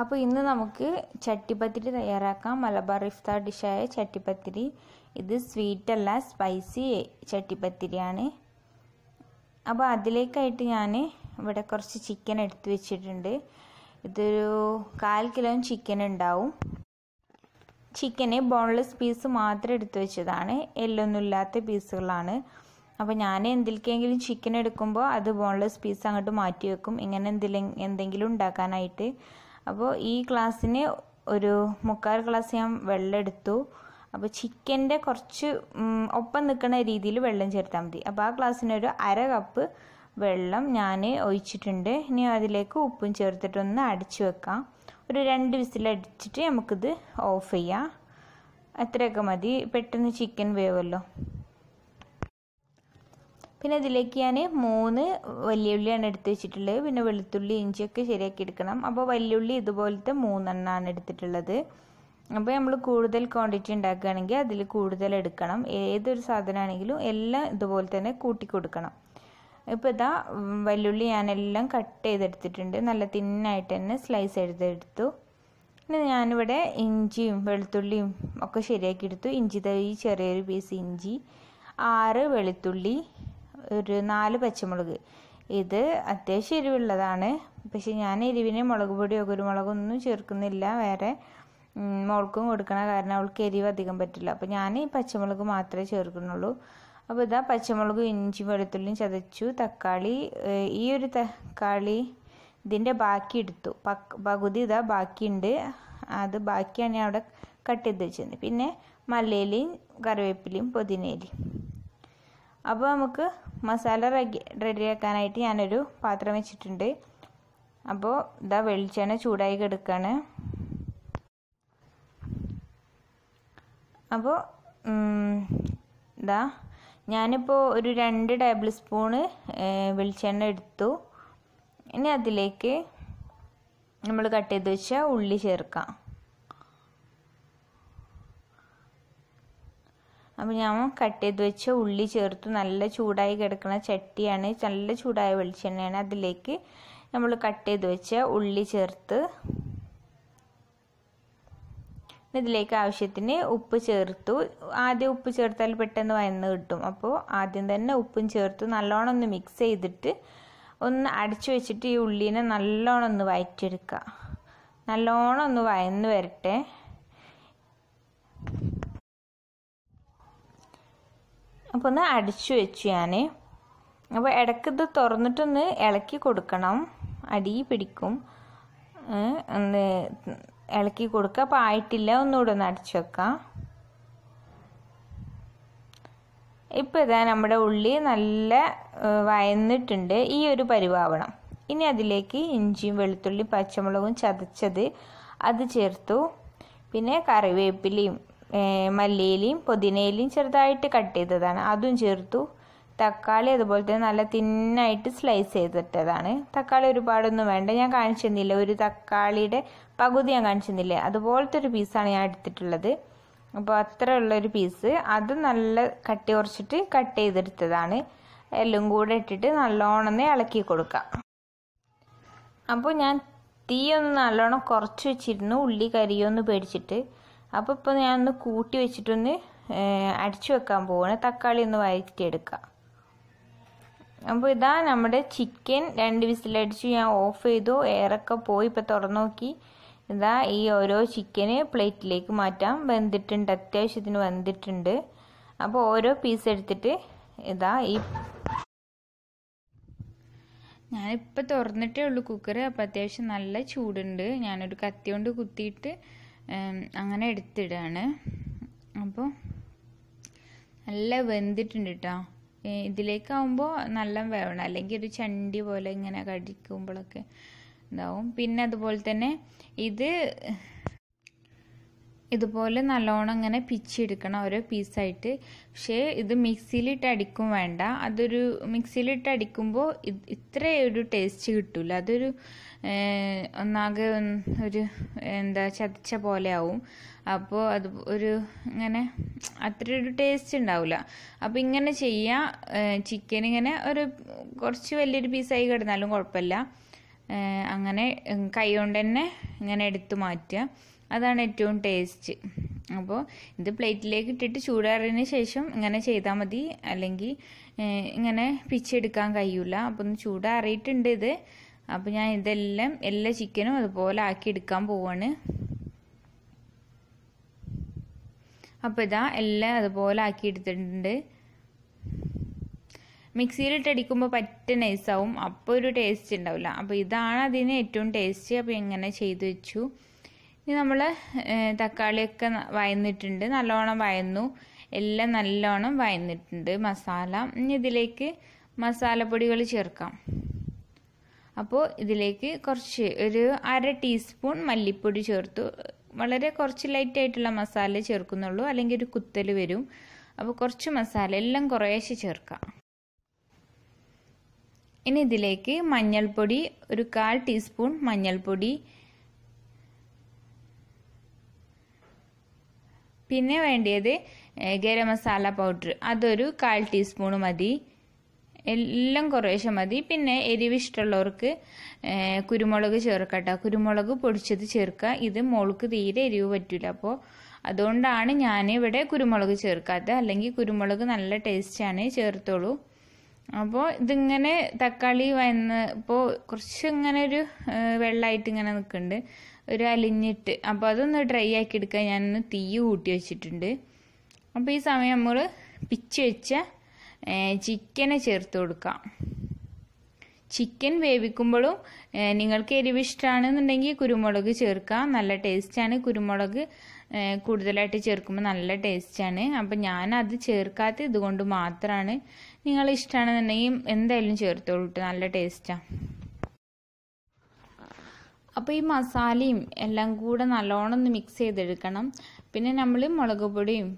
അപ്പോൾ ഇന്ന് നമുക്ക് ചട്ടിപ്പത്തിരി തയ്യാറാക്കാം. മലബാർ ഇഫ്താർ ഡിഷായ ചട്ടിപ്പത്തിരി. ഇത് സ്വീറ്റ് അല്ല സ്പൈസി ചട്ടിപ്പത്തിരിയാണ്. അപ്പോൾ അതിലേക്കായിട്ട് ഞാൻ ഇവിടെ കുറച്ച് ചിക്കൻ എടുത്തു വെച്ചിട്ടുണ്ട്. ഇതൊരു കാൽ കിലോ ചിക്കൻ ഉണ്ടാവും. ചിക്കന് ബോൺലെസ് പീസ് മാത്രം എടുത്തു വെച്ചതാണ്. എല്ലൊന്നുമില്ലാത്ത പീസുകളാണ് അപ്പോൾ ഞാൻ എന്തിലേക്കെങ്കിലും ചിക്കൻ എടുക്കുമ്പോൾ അത് ബോൺലെസ് പീസ് അങ്ങോട്ട് മാറ്റി വെക്കും. ഇങ്ങനെ എന്തെങ്കിലും ഉണ്ടാക്കാനായിട്ട്. അപ്പോൾ ഈ ഗ്ലാസ്സിന് ഒരു മുക്കാൽ ഗ്ലാസ് ഞാൻ വെള്ളം എടുത്തു അപ്പോൾ ചിക്കന്റെ കുറച്ച് ഒപ്പം നിൽക്കുന്ന രീതിയിൽ വെള്ളം ചേർത്താൽ മതി. അപ്പോൾ ആ ഗ്ലാസ്സിന് ഒരു അര കപ്പ് വെള്ളം ഞാൻ ഒഴിച്ചിട്ടുണ്ട്. ഇനി അതിലേക്ക് ഉപ്പും ചേർത്തിട്ടൊന്ന് അടിച്ചു വെക്കാം. ഒരു രണ്ട് വിസിലടിച്ചിട്ട് നമുക്കിത് ഓഫ് ചെയ്യാം. അത്രയൊക്കെ മതി. പെട്ടെന്ന് ചിക്കൻ വേവല്ലോ പിന്നെ ഇതിലേക്ക് ഞാൻ മൂന്ന് വലിയുള്ളിയാണ് എടുത്ത് വെച്ചിട്ടുള്ളത്. പിന്നെ വെളുത്തുള്ളി ഇഞ്ചിയൊക്കെ ശരിയാക്കി എടുക്കണം. അപ്പോൾ വലിയുള്ളി ഇതുപോലത്തെ മൂന്നെണ്ണമാണ് എടുത്തിട്ടുള്ളത്. അപ്പോൾ നമ്മൾ കൂടുതൽ ക്വാണ്ടിറ്റി ഉണ്ടാക്കുകയാണെങ്കിൽ അതിൽ കൂടുതൽ എടുക്കണം. ഏതൊരു സാധനമാണെങ്കിലും എല്ലാം ഇതുപോലെ തന്നെ കൂട്ടി കൊടുക്കണം. ഇപ്പോൾ ഇതാ വലിയുള്ളി ഞാനെല്ലാം കട്ട് ചെയ്തെടുത്തിട്ടുണ്ട്. നല്ല തിന്നായിട്ട് തന്നെ സ്ലൈസ് ചെയ്തെടുത്തു. പിന്നെ ഞാനിവിടെ ഇഞ്ചിയും വെളുത്തുള്ളിയും ഒക്കെ ശരിയാക്കി എടുത്തു. ഇഞ്ചി തൈ ചെറിയൊരു പീസ് ഇഞ്ചി. ആറ് വെളുത്തുള്ളി. ഒരു നാല് പച്ചമുളക്. ഇത് അത്യാവശ്യം എരിവുള്ളതാണ്. പക്ഷെ ഞാൻ എരിവിന് മുളക് പൊടിയോ കുരുമുളകൊന്നും ചേർക്കുന്നില്ല. വേറെ മോൾക്കും കൊടുക്കണ കാരണം അവൾക്ക് എരിവ് അധികം പറ്റില്ല. അപ്പോൾ ഞാൻ ഈ പച്ചമുളക് മാത്രമേ ചേർക്കുന്നുള്ളൂ. അപ്പോൾ ഇതാ പച്ചമുളക് ഇഞ്ചി വെളുത്തുള്ളിയും ചതച്ചു. തക്കാളി ഈ ഒരു തക്കാളി ഇതിന്റെ ബാക്കി എടുത്തു. പകുതി ഇതാ ബാക്കിയുണ്ട്. അത് ബാക്കിയാണ് ഞാൻ അവിടെ കട്ട് ചെയ്ത് വെച്ചത്. പിന്നെ മല്ലയിലയും കറിവേപ്പിലയും പുതിനയിലയും. അപ്പോൾ നമുക്ക് മസാല റെഡി റെഡിയാക്കാനായിട്ട് ഞാനൊരു പാത്രം വെച്ചിട്ടുണ്ട്. അപ്പോൾ ഇതാ വെളിച്ചെണ്ണ ചൂടായി കിടക്കുകയാണ് അപ്പോൾ ഇതാ ഞാനിപ്പോൾ ഒരു രണ്ട് ടേബിൾ സ്പൂണ് വെളിച്ചെണ്ണ എടുത്തു. ഇനി അതിലേക്ക് നമ്മൾ കട്ട് ചെയ്ത് വെച്ച ഉള്ളി ചേർക്കാം. അപ്പോൾ ഞാൻ കട്ട് ചെയ്ത് വെച്ച ഉള്ളി ചേർത്ത്. നല്ല ചൂടായി കിടക്കുന്ന ചട്ടിയാണ്. നല്ല ചൂടായ വെളിച്ചെണ്ണയാണ് അതിലേക്ക് നമ്മൾ കട്ട് ചെയ്ത് വെച്ച ഉള്ളി ചേർത്ത്. ഇതിലേക്ക് ആവശ്യത്തിന് ഉപ്പ് ചേർത്തു. ആദ്യം ഉപ്പ് ചേർത്താൽ പെട്ടെന്ന് വയന്ന് കിട്ടും. അപ്പോൾ ആദ്യം തന്നെ ഉപ്പും ചേർത്തു നല്ലോണം ഒന്ന് മിക്സ് ചെയ്തിട്ട് ഒന്ന് അടച്ചു വെച്ചിട്ട് ഈ ഉള്ളീനെ നല്ലോണം ഒന്ന് വയറ്റെടുക്കുക നല്ലോണം ഒന്ന് വയന്ന് വരട്ടെ. അപ്പോൾ ഒന്ന് അടിച്ചു വെച്ചു ഞാൻ അപ്പോൾ ഇടയ്ക്ക് ഇത് തുറന്നിട്ടൊന്ന് ഇളക്കി കൊടുക്കണം. അടി പിടിക്കും. ഒന്ന് ഇളക്കി കൊടുക്കുക അപ്പോൾ ആയിട്ടില്ല ഒന്നുകൂടെ ഒന്ന് അടിച്ചു വെക്കാം. ഇപ്പോൾ ഇതാ നമ്മുടെ ഉള്ളി നല്ല വയന്നിട്ടുണ്ട്. ഈ ഒരു പരിവാവണം. ഇനി അതിലേക്ക് ഇഞ്ചിയും വെളുത്തുള്ളിയും പച്ചമുളകും ചതച്ചത് അത് ചേർത്തു. പിന്നെ കറിവേപ്പിലയും മല്ലിയിലയും പുതിനയിലയും ചെറുതായിട്ട് കട്ട് ചെയ്തതാണ്. അതും ചേർത്തു. തക്കാളി അതുപോലെ തന്നെ നല്ല തിന്നായിട്ട് സ്ലൈസ് ചെയ്തിട്ടതാണ്. തക്കാളി ഒരുപാടൊന്നും വേണ്ട. ഞാൻ കാണിച്ചെന്നില്ല? ഒരു തക്കാളിയുടെ പകുതി ഞാൻ കാണിച്ചെന്നില്ല? അതുപോലത്തെ ഒരു പീസാണ് ഞാൻ എടുത്തിട്ടുള്ളത്. അപ്പോൾ അത്ര ഉള്ളൊരു പീസ് അത് നല്ല കട്ടി കുറച്ചിട്ട് കട്ട് ചെയ്തെടുത്തതാണ്. എല്ലാം കൂടെ ഇട്ടിട്ട് നല്ലോണം ഇളക്കി കൊടുക്കാം. അപ്പോൾ ഞാൻ തീയൊന്ന് നല്ലോണം കുറച്ച് വെച്ചിരുന്നു. ഉള്ളി കരിയൊന്ന് പേടിച്ചിട്ട്. അപ്പോൾ ഇപ്പോൾ ഞാനൊന്ന് കൂട്ടി വെച്ചിട്ടൊന്ന് അടിച്ചു വെക്കാൻ പോവാണ്. തക്കാളി ഒന്ന് വഴറ്റിയെടുക്കാം. അപ്പോൾ ഇതാ നമ്മുടെ ചിക്കൻ രണ്ട് വിസിലടിച്ച് ഞാൻ ഓഫ് ചെയ്തു. എയറൊക്കെ പോയി ഇപ്പോൾ തുറന്നു നോക്കി ഇതാ ഈ ഓരോ ചിക്കന് പ്ലേറ്റിലേക്ക് മാറ്റാം. വെന്തിട്ടുണ്ട് അത്യാവശ്യത്തിന് വെന്തിട്ടുണ്ട്. അപ്പോൾ ഓരോ പീസ് എടുത്തിട്ട് ഇതാ ഈ ഞാനിപ്പോൾ തുറന്നിട്ടേ ഉള്ളൂ കുക്കർ അപ്പോൾ അത്യാവശ്യം നല്ല ചൂടുണ്ട്. ഞാനൊരു കത്തി കൊണ്ട് കുത്തിയിട്ട് അങ്ങനെ എടുത്തിടാണ്. അപ്പോൾ നല്ല വെന്തിട്ടുണ്ട് കേട്ടോ ഇതിലേക്കാവുമ്പോൾ നല്ല വേവണം. അല്ലെങ്കിൽ ഒരു ചണ്ടി പോലെ ഇങ്ങനെ കടിക്കുമ്പോഴൊക്കെ ഇതാവും. പിന്നെ അതുപോലെ തന്നെ ഇത് ഇതുപോലെ നല്ലോണം ഇങ്ങനെ പിച്ചെടുക്കണം ഓരോ പീസായിട്ട്. പക്ഷേ ഇത് മിക്സിയിലിട്ട് അടിക്കും വേണ്ട. അതൊരു മിക്സിയിലിട്ട് അടിക്കുമ്പോൾ ഇത്ര ഒരു ടേസ്റ്റ് കിട്ടില്ല അതൊരു ഒന്നാകെ ഒരു എന്താ ചതച്ച പോലെ ആവും. അപ്പോൾ അത് ഒരു ഇങ്ങനെ അത്ര ഒരു ടേസ്റ്റ് ഉണ്ടാവില്ല അപ്പോൾ ഇങ്ങനെ ചെയ്യുക ചിക്കൻ ഇങ്ങനെ ഒരു കുറച്ച് വലിയൊരു പീസായി കിടന്നാലും കുഴപ്പമില്ല. അങ്ങനെ കൈ കൊണ്ട് തന്നെ ഇങ്ങനെ എടുത്തു മാറ്റുക. അതാണ് ഏറ്റവും ടേസ്റ്റ് അപ്പോൾ ഇത് പ്ലേറ്റിലേക്ക് ഇട്ടിട്ട് ചൂടാറിയതിന് ശേഷം ഇങ്ങനെ ചെയ്താൽ മതി. അല്ലെങ്കിൽ ഇങ്ങനെ പിച്ചെടുക്കാൻ കഴിയില്ല അപ്പോൾ ഒന്ന് ചൂടാറിയിട്ടുണ്ട് ഇത്. അപ്പോൾ ഞാൻ ഇതെല്ലാം എല്ലാ ചിക്കനും അതുപോലെ ആക്കി എടുക്കാൻ പോവാണ്. അപ്പോൾ ഇതാ എല്ലാം അതുപോലെ ആക്കി എടുത്തിട്ടുണ്ട്. മിക്സിയിലിട്ടടിക്കുമ്പോൾ പറ്റ നൈസാവും അപ്പോൾ ഒരു ടേസ്റ്റ് ഉണ്ടാവില്ല. അപ്പോൾ ഇതാണ് അതിന് ഏറ്റവും ടേസ്റ്റ് അപ്പോൾ എങ്ങനെ ചെയ്തു വെച്ചു. ഇനി നമ്മൾ തക്കാളിയൊക്കെ വയന്നിട്ടുണ്ട്. നല്ലോണം വയന്നു. എല്ലാം നല്ലോണം വയന്നിട്ടുണ്ട്. മസാല. ഇനി ഇതിലേക്ക് മസാലപ്പൊടികൾ ചേർക്കാം. അപ്പോൾ ഇതിലേക്ക് കുറച്ച് ഒരു അര ടീസ്പൂൺ മല്ലിപ്പൊടി ചേർത്തു. വളരെ കുറച്ച് ലൈറ്റ് ആയിട്ടുള്ള മസാല ചേർക്കുന്നുള്ളൂ. അല്ലെങ്കിൽ ഒരു കുത്തൽ വരും. അപ്പോൾ കുറച്ച് മസാല. എല്ലാം കുറേശ്ശെ ചേർക്കാം. ഇനി ഇതിലേക്ക് മഞ്ഞൾപ്പൊടി ഒരു കാൽ ടീസ്പൂൺ മഞ്ഞൾപ്പൊടി പിന്നെ വേണ്ടിയത് ഗരം മസാല പൗഡർ അതൊരു കാൽ ടീസ്പൂൺ മതി. എല്ലാം കുറേശ്ശെ മതി. പിന്നെ എരിവ് ഇഷ്ടമുള്ളവർക്ക് കുരുമുളക് ചേർക്കട്ടോ. കുരുമുളക് പൊടിച്ചത് ചേർക്കുക. ഇത് മോൾക്ക് തീരെ എരിവ് പറ്റില്ല അപ്പോൾ അതുകൊണ്ടാണ് ഞാൻ ഇവിടെ കുരുമുളക് ചേർക്കാത്തത്. അല്ലെങ്കിൽ കുരുമുളക് നല്ല ടേസ്റ്റാണ് ചേർത്തോളൂ. അപ്പോൾ ഇതിങ്ങനെ തക്കാളി വന്ന് ഇപ്പോൾ കുറച്ച് ഇങ്ങനെ ഒരു വെള്ളമായിട്ട് ഇങ്ങനെ നിൽക്കുന്നുണ്ട്. ഒരു അലിഞ്ഞിട്ട് അപ്പോൾ അതൊന്ന് ഡ്രൈ ആക്കി എടുക്കാൻ ഞാനൊന്ന് തീ കൂട്ടി വെച്ചിട്ടുണ്ട്. അപ്പോൾ ഈ സമയം നമ്മൾ പിച്ച് വെച്ച ചിക്കനെ ചേർത്ത് കൊടുക്കാം. ചിക്കൻ വേവിക്കുമ്പോഴും നിങ്ങൾക്ക് എരിവ് ഇഷ്ടമാണെന്നുണ്ടെങ്കിൽ കുരുമുളക് ചേർക്കാം. നല്ല ടേസ്റ്റാണ് കുരുമുളക്. കൂടുതലായിട്ട് ചേർക്കുമ്പോൾ നല്ല ടേസ്റ്റാണ്. അപ്പം ഞാനത് ചേർക്കാത്ത ഇതുകൊണ്ട് മാത്രമാണ് നിങ്ങൾ ഇഷ്ടമാണെന്നുണ്ടെങ്കിൽ എന്തായാലും ചേർത്തോളൂ നല്ല ടേസ്റ്റാണ് അപ്പോൾ ഈ മസാലയും എല്ലാം കൂടെ നല്ലോണം ഒന്ന് മിക്സ് ചെയ്തെടുക്കണം. പിന്നെ നമ്മൾ മുളക് പൊടിയും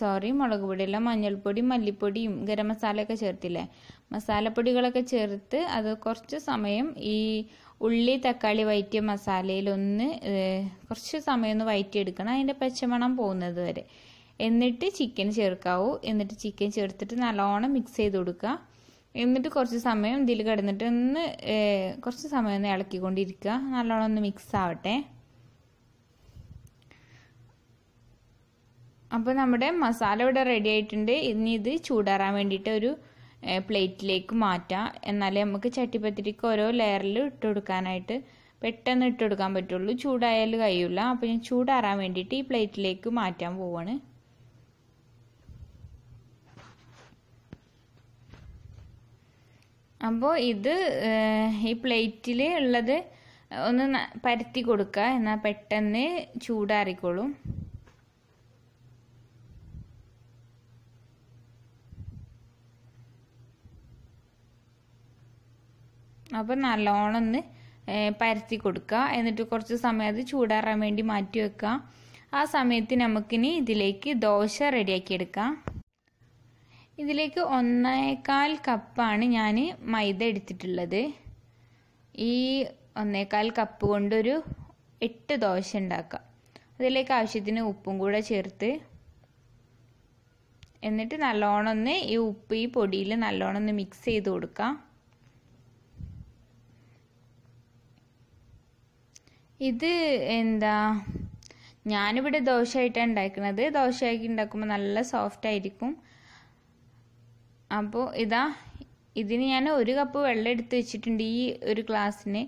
സോറി മുളക് പൊടിയല്ല മഞ്ഞൾപ്പൊടിയും മല്ലിപ്പൊടിയും ഗരം മസാലയൊക്കെ ചേർത്തില്ലേ? മസാലപ്പൊടികളൊക്കെ ചേർത്ത് അത് കുറച്ച് സമയം ഈ ഉള്ളി തക്കാളി വയറ്റിയ മസാലയിലൊന്ന് കുറച്ച് സമയം ഒന്ന് വയറ്റിയെടുക്കണം. അതിന്റെ പച്ചമണം പോകുന്നത് വരെ. എന്നിട്ട് ചിക്കൻ ചേർക്കാവൂ. എന്നിട്ട് ചിക്കൻ ചേർത്തിട്ട് നല്ലോണം മിക്സ് ചെയ്ത് കൊടുക്കുക. എന്നിട്ട് കുറച്ച് സമയം ഇതിൽ കിടന്നിട്ട് ഒന്ന് കുറച്ച് സമയം ഒന്ന് ഇളക്കിക്കൊണ്ടിരിക്കുക. നല്ലോണം ഒന്ന് മിക്സ് ആവട്ടെ. അപ്പോൾ നമ്മുടെ മസാല ഇവിടെ റെഡി ആയിട്ടുണ്ട്. ഇനി ഇത് ചൂടാറാൻ വേണ്ടിയിട്ട് ഒരു പ്ലേറ്റിലേക്ക് മാറ്റാം. എന്നാലേ നമുക്ക് ചട്ടിപ്പത്തിരിക്ക് ഓരോ ലെയറിൽ ഇട്ട് കൊടുക്കാനായിട്ട് പെട്ടെന്ന് ഇട്ട് കൊടുക്കാൻ പറ്റുള്ളൂ. ചൂടായാൽ കഴിയില്ല അപ്പോൾ ഞാൻ ചൂടാറാൻ വേണ്ടിയിട്ട് ഈ പ്ലേറ്റിലേക്ക് മാറ്റാൻ പോവാണ്. അപ്പോൾ ഇത് ഈ പ്ലേറ്റിൽ ഉള്ളത് ഒന്ന് പരത്തി കൊടുക്കുക എന്നാൽ പെട്ടെന്ന് ചൂടാറിക്കോളും. അപ്പോൾ നല്ലോണം ഒന്ന് പരത്തി കൊടുക്കുക എന്നിട്ട് കുറച്ച് സമയം അത് ചൂടാറാൻ വേണ്ടി മാറ്റി വെക്കുക ആ സമയത്ത് നമുക്കിനി ഇതിലേക്ക് ദോശ റെഡിയാക്കി എടുക്കാം. ഇതിലേക്ക് ഒന്നേകാൽ കപ്പാണ് ഞാൻ മൈദ എടുത്തിട്ടുള്ളത്. ഈ ഒന്നേകാൽ കപ്പ് കൊണ്ടൊരു എട്ട് ദോശ ഉണ്ടാക്കാം. അതിലേക്ക് ആവശ്യത്തിന് ഉപ്പും കൂടെ ചേർത്ത് എന്നിട്ട് നല്ലോണം ഒന്ന് ഈ ഉപ്പ് ഈ പൊടിയിൽ നല്ലോണം ഒന്ന് മിക്സ് ചെയ്ത് കൊടുക്കാം. ഇത് എന്താ ഞാനിവിടെ ദോശയായിട്ടാണ് ഉണ്ടാക്കുന്നത് ദോശയാക്കി ഉണ്ടാക്കുമ്പോൾ നല്ല സോഫ്റ്റ് ആയിരിക്കും. അപ്പോൾ ഇതാ ഇതിന് ഞാൻ ഒരു കപ്പ് വെള്ളം എടുത്ത് വെച്ചിട്ടുണ്ട് ഈ ഒരു ഗ്ലാസ്സിന്.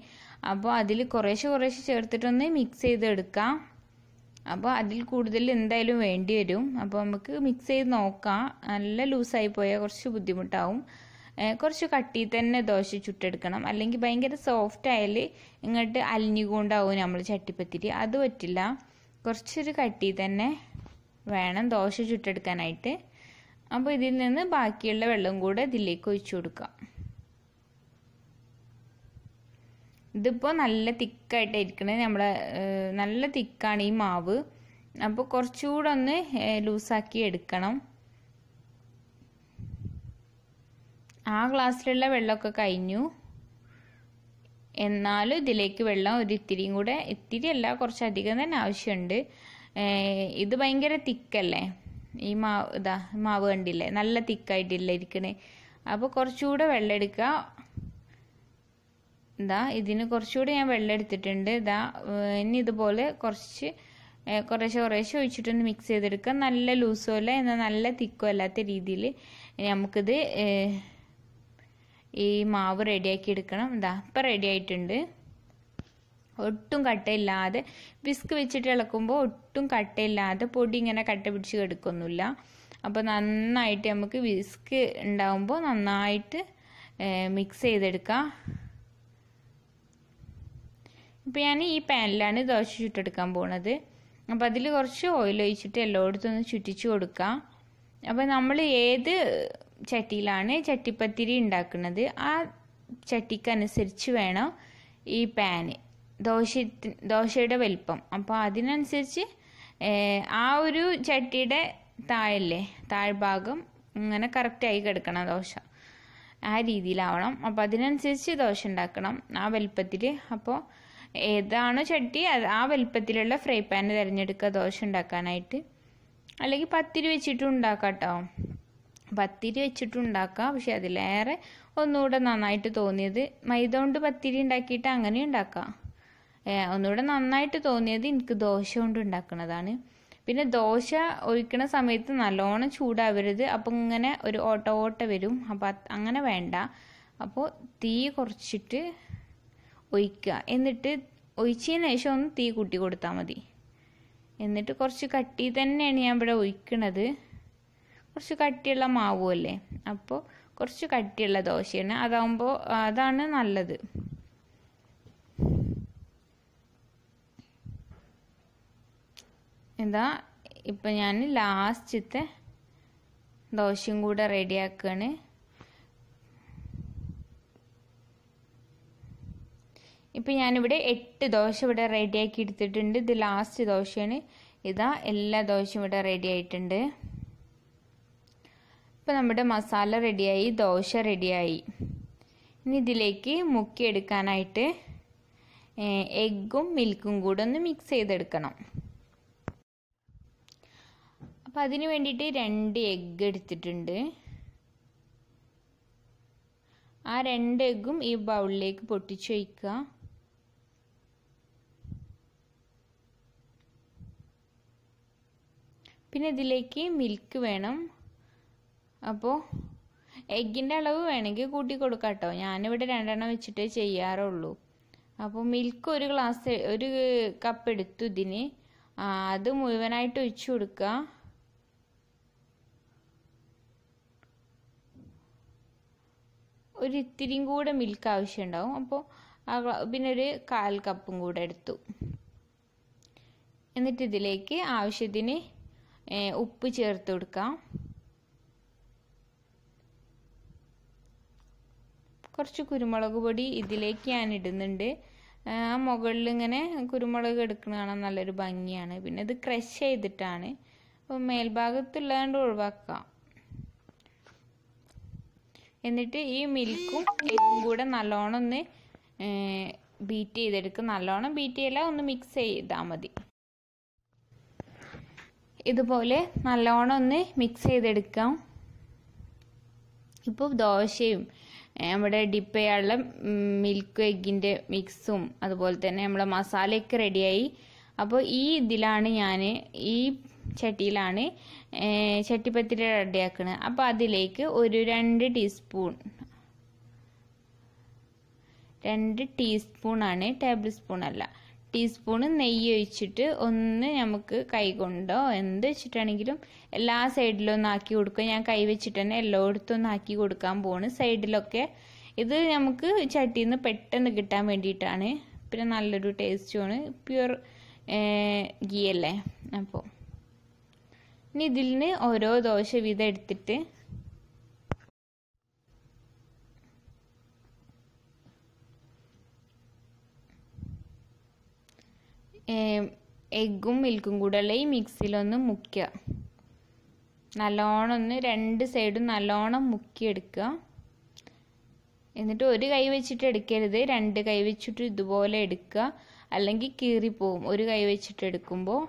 അപ്പോൾ അതിൽ കുറേശ്ശെ കുറേശ്ശെ ചേർത്തിട്ടൊന്ന് മിക്സ് ചെയ്തെടുക്കാം. അപ്പോൾ അതിൽ കൂടുതൽ എന്തായാലും വേണ്ടി വരും. അപ്പോൾ നമുക്ക് മിക്സ് ചെയ്ത് നോക്കാം. നല്ല ലൂസായി പോയാൽ കുറച്ച് ബുദ്ധിമുട്ടാവും. കുറച്ച് കട്ടി തന്നെ ദോശ ചുട്ടെടുക്കണം. അല്ലെങ്കിൽ ഭയങ്കര സോഫ്റ്റ് ആയാൽ ഇങ്ങോട്ട് അലിഞ്ഞുകൊണ്ടാവും നമ്മൾ ചട്ടിപ്പത്തിരി. അത് പറ്റില്ല. കുറച്ചൊരു കട്ടി തന്നെ വേണം ദോശ ചുട്ടെടുക്കാനായിട്ട്. അപ്പോൾ ഇതിൽ നിന്ന് ബാക്കിയുള്ള വെള്ളം കൂടെ ഇതിലേക്ക് ഒഴിച്ചു കൊടുക്കാം. ഇതിപ്പോൾ നല്ല തിക്കായിട്ടായിരിക്കണേ നമ്മളെ നല്ല തിക്കാണ് ഈ മാവ്. അപ്പോൾ കുറച്ചുകൂടെ ഒന്ന് ലൂസാക്കി എടുക്കണം. ആ ഗ്ലാസ്സിലുള്ള വെള്ളമൊക്കെ കഴിഞ്ഞു. എന്നാലും ഇതിലേക്ക് വെള്ളം ഒരു ഇത്തിരിയും കൂടെ ഇത്തിരി അല്ല കുറച്ചധികം തന്നെ ആവശ്യമുണ്ട്. ഇത് ഭയങ്കര തിക്കല്ലേ? ഈ മാവ് ഇതാ മാവ് കണ്ടില്ലേ? നല്ല തിക്കായിട്ടില്ല ഇരിക്കണേ. അപ്പോൾ കുറച്ചുകൂടെ വെള്ളം എടുക്കുക ഇതാ ഇതിന് കുറച്ചുകൂടെ ഞാൻ വെള്ളം എടുത്തിട്ടുണ്ട് ഇതാ ഇനി ഇതുപോലെ കുറച്ച് കുറേശ്ശെ കുറേശ്ശെ ഒഴിച്ചിട്ടൊന്ന് മിക്സ് ചെയ്തെടുക്കുക നല്ല ലൂസും അല്ല എന്നാൽ നല്ല തിക്കും അല്ലാത്ത രീതിയിൽ നമുക്കിത് ഈ മാവ് റെഡിയാക്കി എടുക്കണം. ഇതാ ഇപ്പം റെഡി ആയിട്ടുണ്ട്. ഒട്ടും കട്ടയില്ലാതെ വിസ്ക് വെച്ചിട്ട് ഇളക്കുമ്പോൾ ഒട്ടും കട്ടയില്ലാതെ പൊടി ഇങ്ങനെ കട്ട പിടിച്ച് കിടക്കൊന്നുമില്ല. അപ്പോൾ നന്നായിട്ട് നമുക്ക് വിസ്ക് ഉണ്ടാകുമ്പോൾ നന്നായിട്ട് മിക്സ് ചെയ്തെടുക്കാം. ഇപ്പോൾ ഞാൻ ഈ പാനിലാണ് ദോശ ചുട്ടെടുക്കാൻ പോണത്. അപ്പോൾ അതിൽ കുറച്ച് ഓയിൽ ഒഴിച്ചിട്ട് എല്ലായിടത്തും ഒന്ന് ചുറ്റിച്ച് കൊടുക്കാം. അപ്പോൾ നമ്മൾ ഏത് ചട്ടിയിലാണ് ചട്ടിപ്പത്തിരി ഉണ്ടാക്കുന്നത് ആ ചട്ടിക്കനുസരിച്ച് വേണം ഈ പാന്. ദോശ ദോശയുടെ വലിപ്പം. അപ്പോൾ അതിനനുസരിച്ച് ആ ഒരു ചട്ടിയുടെ താഴല്ലേ താഴ്ഭാഗം ഇങ്ങനെ കറക്റ്റായി കിടക്കണം ദോശ. ആ രീതിയിലാവണം. അപ്പോൾ അതിനനുസരിച്ച് ദോശ ഉണ്ടാക്കണം ആ വലിപ്പത്തിൽ അപ്പോൾ ഏതാണോ ചട്ടി ആ വലിപ്പത്തിലുള്ള ഫ്രൈ പാൻ തിരഞ്ഞെടുക്കുക ദോശ ഉണ്ടാക്കാനായിട്ട്. അല്ലെങ്കിൽ പത്തിരി വെച്ചിട്ടും ഉണ്ടാക്കാം കേട്ടോ പത്തിരി വെച്ചിട്ടും ഉണ്ടാക്കാം. പക്ഷെ അതിലേറെ ഒന്നുകൂടെ നന്നായിട്ട് തോന്നിയത് മൈദ കൊണ്ട് പത്തിരി ഉണ്ടാക്കിയിട്ട് അങ്ങനെ ഉണ്ടാക്കാം. ഒന്നുകൂടെ നന്നായിട്ട് തോന്നിയത് എനിക്ക് ദോശ കൊണ്ട് ഉണ്ടാക്കുന്നതാണ്. പിന്നെ ദോശ ഒഴിക്കണ സമയത്ത് നല്ലോണം ചൂടാവരുത്. അപ്പം ഇങ്ങനെ ഒരു ഓട്ട ഓട്ട വരും. അപ്പം അങ്ങനെ വേണ്ട. അപ്പോൾ തീ കുറച്ചിട്ട് ഒഴിക്കുക. എന്നിട്ട് ഒഴിച്ചതിന് ശേഷം ഒന്ന് തീ കൂട്ടി കൊടുത്താൽ മതി. എന്നിട്ട് കുറച്ച് കട്ടി തന്നെയാണ് ഞാൻ ഇവിടെ ഒഴിക്കണത്. കുറച്ച് കട്ടിയുള്ള മാവുമല്ലേ? അപ്പോൾ കുറച്ച് കട്ടിയുള്ള ദോശയാണ്. അതാകുമ്പോൾ അതാണ് നല്ലത്. എന്താ ഇപ്പം ഞാൻ ലാസ്റ്റത്തെ ദോശയും കൂടെ റെഡിയാക്കുകയാണ് ഇപ്പം ഞാനിവിടെ എട്ട് ദോശ ഇവിടെ റെഡിയാക്കി എടുത്തിട്ടുണ്ട്. ഇത് ലാസ്റ്റ് ദോശയാണ്. ഇതാ എല്ലാ ദോശയും ഇവിടെ റെഡി ആയിട്ടുണ്ട്. ഇപ്പം നമ്മുടെ മസാല റെഡിയായി ദോശ റെഡിയായി. ഇനി ഇതിലേക്ക് മുക്കിയെടുക്കാനായിട്ട് എഗ്ഗും മിൽക്കും കൂടെ ഒന്ന് മിക്സ് ചെയ്തെടുക്കണം. അപ്പം അതിന് വേണ്ടിയിട്ട് രണ്ട് എഗ്ഗ് എടുത്തിട്ടുണ്ട്. ആ രണ്ട് എഗ്ഗും ഈ ബൗളിലേക്ക് പൊട്ടിച്ചു വയ്ക്കുക പിന്നെ ഇതിലേക്ക് മിൽക്ക് വേണം. അപ്പോൾ എഗ്ഗിന്റെ അളവ് വേണമെങ്കിൽ കൂട്ടി കൊടുക്കാം കേട്ടോ. ഞാനിവിടെ രണ്ടെണ്ണം വെച്ചിട്ടേ ചെയ്യാറുള്ളൂ. അപ്പോൾ മിൽക്ക് ഒരു ഗ്ലാസ് ഒരു കപ്പ് എടുത്തു ഇതിന്. അത് മുഴുവനായിട്ട് ഒഴിച്ചു കൊടുക്കുക. ഒരു ഇത്തിരിയും കൂടെ മിൽക്ക് ആവശ്യമുണ്ടാവും അപ്പോൾ പിന്നെ ഒരു കാൽ കപ്പും കൂടെ എടുത്തു. എന്നിട്ട് ഇതിലേക്ക് ആവശ്യത്തിന് ഉപ്പ് ചേർത്ത് കൊടുക്കാം. കുറച്ച് കുരുമുളക് പൊടി ഇതിലേക്ക് ഞാൻ ഇടുന്നുണ്ട്. ആ മുകളിൽ ഇങ്ങനെ കുരുമുളക് എടുക്കണ നല്ലൊരു ഭംഗിയാണ്. പിന്നെ ഇത് ക്രഷ് ചെയ്തിട്ടാണ്. അപ്പോൾ മേൽഭാഗത്തുള്ളതുകൊണ്ട് ഒഴിവാക്കാം. എന്നിട്ട് ഈ മിൽക്കും എഗ്ഗും കൂടെ നല്ലോണം ഒന്ന് ബീറ്റ് ചെയ്തെടുക്കും. നല്ലോണം ബീറ്റ് ചെയ്യല ഒന്ന് മിക്സ് ചെയ്താൽ മതി. ഇതുപോലെ നല്ലോണം ഒന്ന് മിക്സ് ചെയ്തെടുക്കാം. ഇപ്പോൾ ദോശയും നമ്മുടെ ഡിപ്പ് ചെയ്യാനുള്ള മിൽക്ക് എഗ്ഗിന്റെ മിക്സും അതുപോലെ തന്നെ നമ്മളെ മസാലയൊക്കെ റെഡിയായി അപ്പോൾ ഈ ഇതിലാണ് ഞാൻ ഈ ചട്ടിയിലാണ് ചട്ടിപ്പത്തിരി റെഡിയാക്കുന്നത് അപ്പോൾ അതിലേക്ക് ഒരു രണ്ട് ടീസ്പൂൺ രണ്ട് ടീസ്പൂണാണ് ടേബിൾ സ്പൂൺ അല്ല ടീസ്പൂണ് നെയ്യ് ഒഴിച്ചിട്ട് ഒന്ന് നമുക്ക് കൈ കൊണ്ടോ എന്ത് വെച്ചിട്ടാണെങ്കിലും എല്ലാ സൈഡിലും ഒന്ന് ആക്കി കൊടുക്കുക. ഞാൻ കൈ വെച്ചിട്ട് തന്നെ എല്ലായിടത്തും ഒന്ന് ആക്കി കൊടുക്കാൻ പോണ്. സൈഡിലൊക്കെ ഇത് നമുക്ക് ചട്ടിയിൽ നിന്ന് പെട്ടെന്ന് കിട്ടാൻ വേണ്ടിയിട്ടാണ്. പിന്നെ നല്ലൊരു ടേസ്റ്റുമാണ് പ്യുവർ ഗീ അല്ലേ? അപ്പോൾ ഇനി ഇതിൽ നിന്ന് ഓരോ ദോശ വീതം എടുത്തിട്ട് എഗ്ഗും മിൽക്കും കൂടെ ഉള്ള ഈ മിക്സിയിലൊന്ന് മുക്കുക നല്ലോണം ഒന്ന് രണ്ട് സൈഡും നല്ലോണം മുക്കിയെടുക്കുക. എന്നിട്ട് ഒരു കൈ വെച്ചിട്ട് എടുക്കരുത്. രണ്ട് കൈ വെച്ചിട്ട് ഇതുപോലെ എടുക്കുക. അല്ലെങ്കിൽ കീറിപ്പോവും. ഒരു കൈ വെച്ചിട്ട് എടുക്കുമ്പോൾ.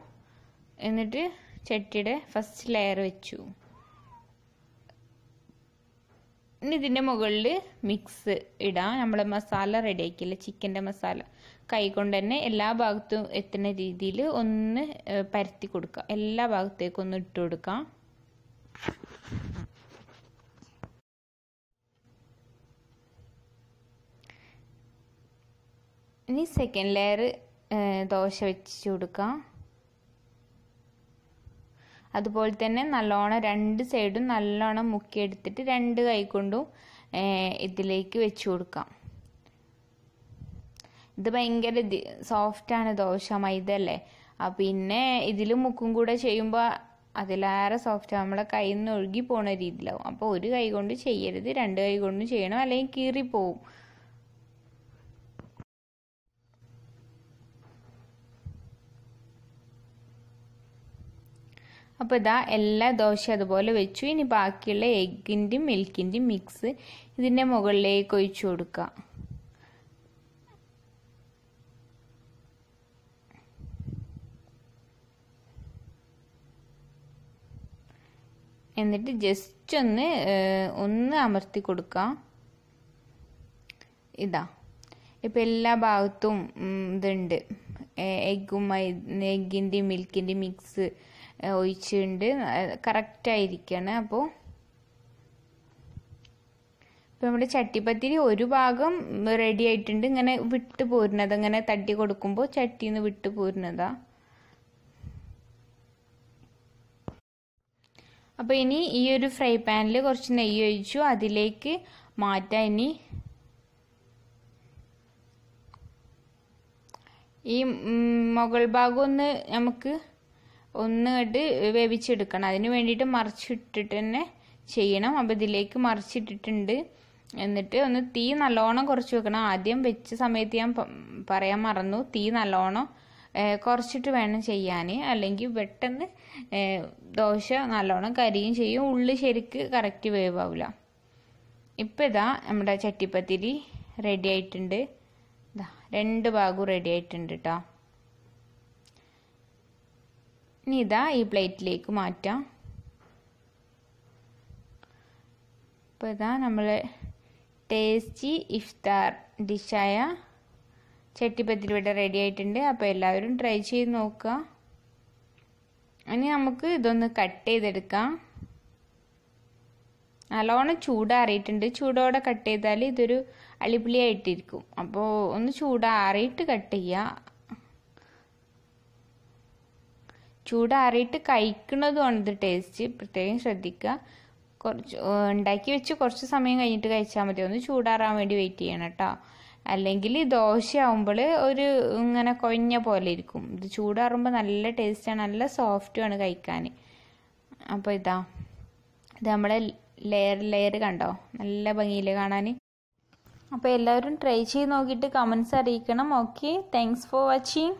എന്നിട്ട് ചട്ടിയുടെ ഫസ്റ്റ് ലെയർ വെച്ചു. ഇനി ഇതിന്റെ മുകളിൽ മിക്സ് ഇടാം. നമ്മൾ മസാല റെഡി ആക്കിയില്ല? ചിക്കന്റെ മസാല കൈകൊണ്ട് തന്നെ എല്ലാ ഭാഗത്തും എത്തുന്ന രീതിയിൽ ഒന്ന് പരത്തി കൊടുക്കുക. എല്ലാ ഭാഗത്തേക്കും ഒന്ന് ഇട്ട് കൊടുക്കാം ഇനി സെക്കൻഡ് ലെയർ ദോശ വെച്ച് കൊടുക്കാം അതുപോലെ തന്നെ നല്ലോണം രണ്ട് സൈഡും നല്ലോണം മുക്കിയെടുത്തിട്ട് രണ്ട് കൈ കൊണ്ടും ഇതിലേക്ക് വെച്ച് കൊടുക്കാം. ഇത് ഭയങ്കര സോഫ്റ്റാണ് ദോശ മൈദ അല്ലേ? പിന്നെ ഇതിൽ മുക്കും കൂടെ ചെയ്യുമ്പോൾ അതിലേറെ സോഫ്റ്റ്. നമ്മളെ കയ്യിൽ നിന്ന് ഒഴുകി പോണ രീതിയിലാവും. അപ്പോൾ ഒരു കൈ കൊണ്ട് ചെയ്യരുത് രണ്ട് കൈ കൊണ്ടും ചെയ്യണം. അല്ലെങ്കിൽ കീറിപ്പോവും. അപ്പോൾ ഇതാ എല്ലാ ദോശ അതുപോലെ വെച്ചു. ഇനി ബാക്കിയുള്ള എഗ്ഗിന്റെയും മിൽക്കിന്റെയും മിക്സ് ഇതിന്റെ മുകളിലേക്ക് ഒഴിച്ചു കൊടുക്കുക എന്നിട്ട് ജസ്റ്റ് ഒന്ന് ഒന്ന് അമർത്തി കൊടുക്കാം. ഇതാ. ഇപ്പം എല്ലാ ഭാഗത്തും ഇതുണ്ട്. എഗ്ഗും എഗ്ഗിന്റെയും മിൽക്കിന്റെയും മിക്സ് ഒഴിച്ചുണ്ട് കറക്റ്റായിരിക്കണം അപ്പോൾ ഇപ്പം നമ്മുടെ ചട്ടിപ്പത്തിരി ഒരു ഭാഗം റെഡി ആയിട്ടുണ്ട്. ഇങ്ങനെ വിട്ട് പോരുന്നത്. ഇങ്ങനെ തട്ടി കൊടുക്കുമ്പോൾ ചട്ടിയിൽ നിന്ന് വിട്ട് പോരുന്നതാ. അപ്പോൾ ഇനി ഈ ഒരു ഫ്രൈ പാനിൽ കുറച്ച് നെയ്യ് ഒഴിച്ചു. അതിലേക്ക് മാറ്റാം ഇനി. ഈ മുകൾ ഭാഗം ഒന്ന് നമുക്ക് ഒന്ന് ഇട്ട് വേവിച്ചെടുക്കണം. അതിന് വേണ്ടിയിട്ട് മറിച്ചിട്ടിട്ട് തന്നെ ചെയ്യണം. അപ്പം ഇതിലേക്ക് മറിച്ചിട്ടിട്ടുണ്ട്. എന്നിട്ട് ഒന്ന് തീ നല്ലോണം കുറച്ച് വെക്കണം. ആദ്യം വെച്ച സമയത്ത് ഞാൻ പറയാൻ മറന്നു. തീ നല്ലോണം കുറച്ചിട്ട് വേണം ചെയ്യാൻ അല്ലെങ്കിൽ പെട്ടെന്ന് ദോശ നല്ലോണം കരിയും ചെയ്യും. ഉള്ളി ശരിക്ക് കറക്റ്റ് വേവാവില്ല ഇപ്പം ഇതാ നമ്മുടെ ചട്ടിപ്പത്തിരി റെഡി ആയിട്ടുണ്ട്. ഇതാ രണ്ട് ഭാഗവും റെഡി ആയിട്ടുണ്ട് കേട്ടോ ഇനി ഇതാ ഈ പ്ലേറ്റിലേക്ക് മാറ്റാം. അപ്പോൾ ഇതാ നമ്മൾ ടേസ്റ്റി ഇഫ്താർ ഡിഷായ ചട്ടിപ്പത്തിരി ഇവിടെ റെഡി ആയിട്ടുണ്ട്. അപ്പോൾ എല്ലാവരും ട്രൈ ചെയ്ത് നോക്കുക. ഇനി നമുക്ക് ഇതൊന്ന് കട്ട് ചെയ്തെടുക്കാം. നല്ലോണം ചൂടാറിയിട്ടുണ്ട്. ചൂടോടെ കട്ട് ചെയ്താൽ ഇതൊരു അടിപൊളിയായിട്ടിരിക്കും. അപ്പോൾ ഒന്ന് ചൂടാറിയിട്ട് കട്ട് ചെയ്യുക ചൂടാറിയിട്ട് കഴിക്കുന്നതുമാണ് ഇത് ടേസ്റ്റ് പ്രത്യേകം ശ്രദ്ധിക്കുക. കുറച്ച് ഉണ്ടാക്കി വെച്ച് കുറച്ച് സമയം കഴിഞ്ഞിട്ട് കഴിച്ചാൽ മതി. ഒന്ന് ചൂടാറാൻ വേണ്ടി വെയിറ്റ് ചെയ്യണം കേട്ടോ. അല്ലെങ്കിൽ ദോശ ആവുമ്പോൾ ഒരു ഇങ്ങനെ കൊഞ്ഞ പോലെ ഇരിക്കും. ഇത് ചൂടാറുമ്പോൾ നല്ല ടേസ്റ്റാണ് നല്ല സോഫ്റ്റുമാണ് കഴിക്കാൻ അപ്പോൾ ഇതാ. ഇത് നമ്മളെ ലെയർ ലെയർ കണ്ടോ? നല്ല ഭംഗിയിൽ കാണാൻ അപ്പോൾ എല്ലാവരും ട്രൈ ചെയ്ത് നോക്കിയിട്ട് കമൻസ് അറിയിക്കണം. Okay thanks for watching